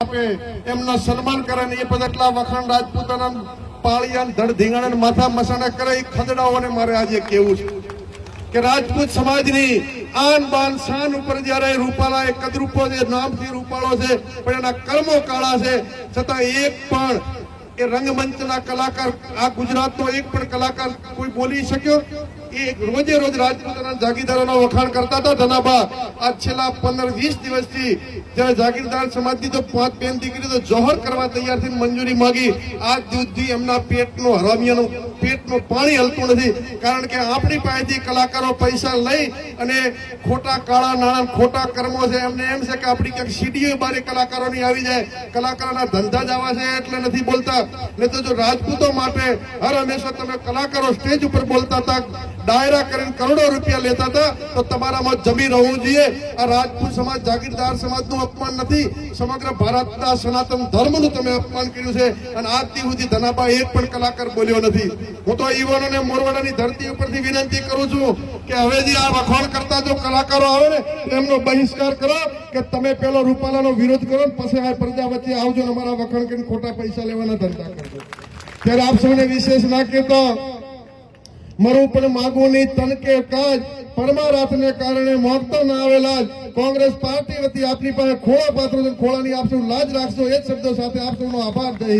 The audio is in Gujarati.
આપે એમના સન્માન કરે ને મારે આજે કેવું છે કે રાજપૂત સમાજની આન શાન ઉપર જ્યારે રૂપાલા એ કદરૂપો છે નામથી રૂપાળો છે, પણ એના કર્મો કાળા છે, છતાં એક પણ એ રંગમંચના કલાકાર આ ગુજરાતનો એક પણ કલાકાર કોઈ બોલી શક્યો? એ રોજે રોજ રાજપૂતના જાગીરદારોના વખાણ કરતા હતા ધનાભા. આ છેલ્લા પંદર વીસ દિવસથી જ્યારે જાગીરદાર સમાજની તો પાંચ બેન દીકરી તો જોહર કરવા તૈયાર થઈને મંજૂરી માંગી. આજ સુધી એમના પેટનો હરામિયાનું પેટનું પાણી હલતું નથી. કારણ કે આપણી પાસેથી કલાકારો પૈસા લઈ અને ખોટા કાળા નાણાં, ખોટા કર્મો છે. એમને એમ છે કે આપણી ક્યાંક સીડીઓ બારે કલાકારોની આવી જાય. કલાકારોના ધંધા જ આવા છે એટલે નથી બોલતા. નહીં તો જો રાજપૂતો માટે હર હંમેશા તમે કલાકારો સ્ટેજ ઉપર બોલતા હતા ડાયરા કરીને કરોડો રૂપિયા લેતા હતા, તો તમારામાં જમી રહેવું જોઈએ. આ રાજપૂત સમાજ, જાગીરદાર સમાજનું અપમાન નથી. સમગ્ર ભારતના સનાતન ધર્મનું તમે અપમાન કર્યું છે. અને આજથી સુધી ધનાબા એક પણ કલાકાર બોલ્યો નથી. હું તો યુવાનોને મોરવાડાની ધરતી ઉપરથી વિનંતી કરું છું કે હવે જે આ વખાણ કરતા જો કલાકારો આવે ને એમનો બહિષ્કાર કરો કે તમે પેલો રૂપાલાનો વિરોધ કરો પછી આ પ્રજા વચ્ચે આવજો અમારા વખાણ કરીને ખોટા પૈસા લેવાના ધંધા કરજો. ત્યારે આપ સૌને વિશેષ ના કહેતા મરું પણ માગું નહીં તનકે કાજ. પરમારાથને કારણે મોગતો ના આવેલા કોંગ્રેસ પાર્ટી વતી આપની પાસે ખોળા પાત્રો ખોળાની આપ લાજ રાખશો, એ શબ્દો સાથે આપ સૌનો આભાર જય